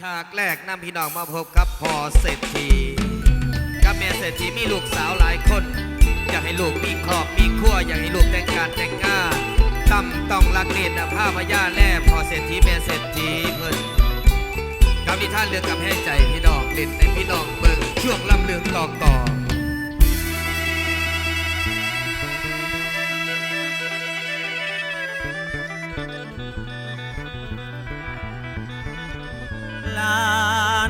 ฉากแรกนำพี่น้องมาพบกับพ่อเศรษฐีกับแม่เศรษฐีมีลูกสาวหลายคน อยากให้ลูกมีครอบมีครัวอยากให้ลูกแต่งการแต่งงานตั้มต้องรักเนตรภาพยาแล่พ่อเศรษฐีแม่เศรษฐีเพิ่นกับนิทานเรื่องกับให้ใจพี่น้องเล่นในพี่น้องเบิ่งช่วงลำเลืองต่อต่อ ลา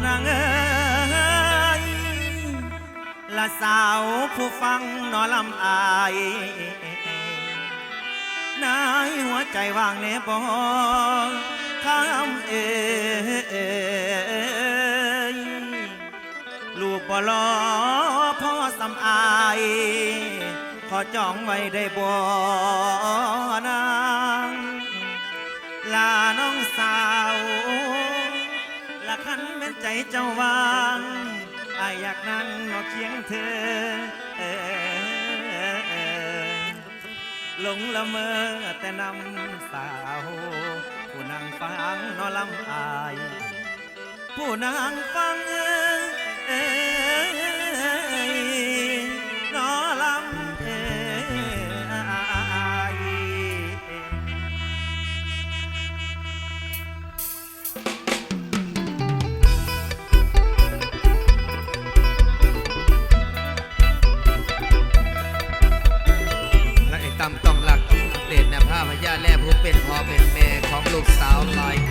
นางเอ้ยละสาวผู้ฟังนอลำอายนายหัวใจว่างเนบอข้ามเอ้ยลูกบ่รอพ่อสำอายขอจองไว้ได้บ่นาง เป็นใจเจ้าวางอายอยากนั่งนอกเคียงเธอหลงละเมอแต่นำสาว ผู้นางฟังนอลำอาย ผู้นางฟังเออ sunlight.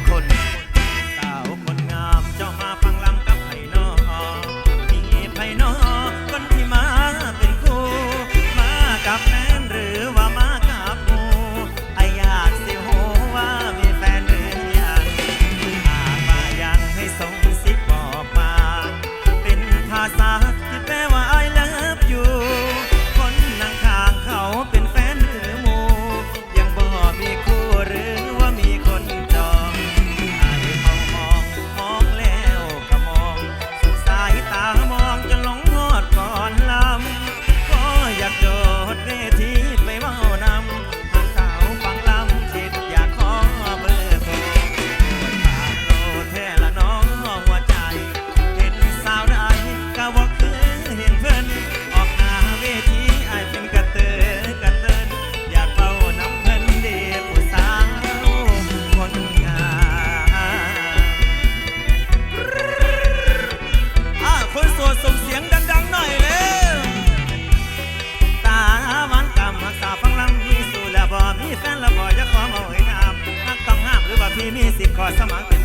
干嘛